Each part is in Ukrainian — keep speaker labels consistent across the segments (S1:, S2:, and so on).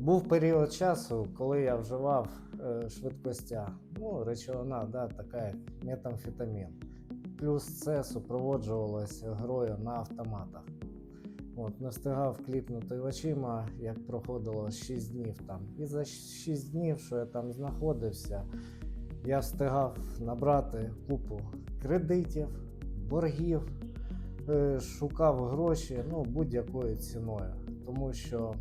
S1: Був період часу, коли я вживав е, швидкостя, ну, речовина, да, така як метамфетамін. Плюс це супроводжувалося грою на автоматах. От, не встигав кліпнути очима, як проходило 6 днів там. І за 6 днів, що я там знаходився, я встигав набрати купу кредитів, боргів, е, шукав гроші ну, будь-якою ціною. Тому що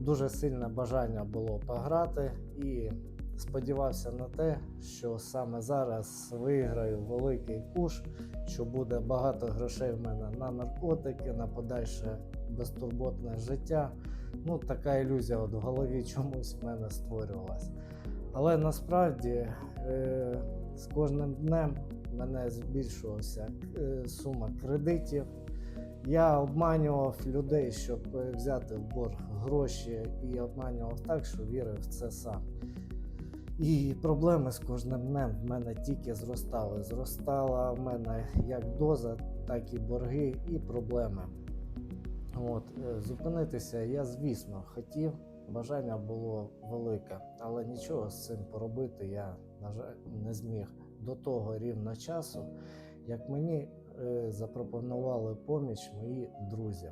S1: дуже сильне бажання було пограти і сподівався на те, що саме зараз виграю великий куш, що буде багато грошей в мене на наркотики, на подальше безтурботне життя. Ну, така ілюзія от в голові чомусь в мене створювалась. Але насправді е, з кожним днем мене збільшувалася е, сума кредитів. Я обманював людей, щоб взяти в борг гроші, і обманював так, що вірив в це сам. І проблеми з кожним днем в мене тільки зростали. Зростала в мене як доза, так і борги, і проблеми. От, е, зупинитися я, звісно, хотів. Бажання було велике, але нічого з цим поробити я, на жаль, не зміг до того рівно часу, як мені запропонували поміч мої друзі,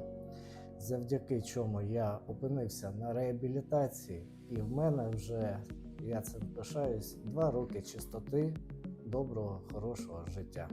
S1: завдяки чому я опинився на реабілітації, і в мене вже, я цим пишаюсь, два роки чистоти, доброго, хорошого життя.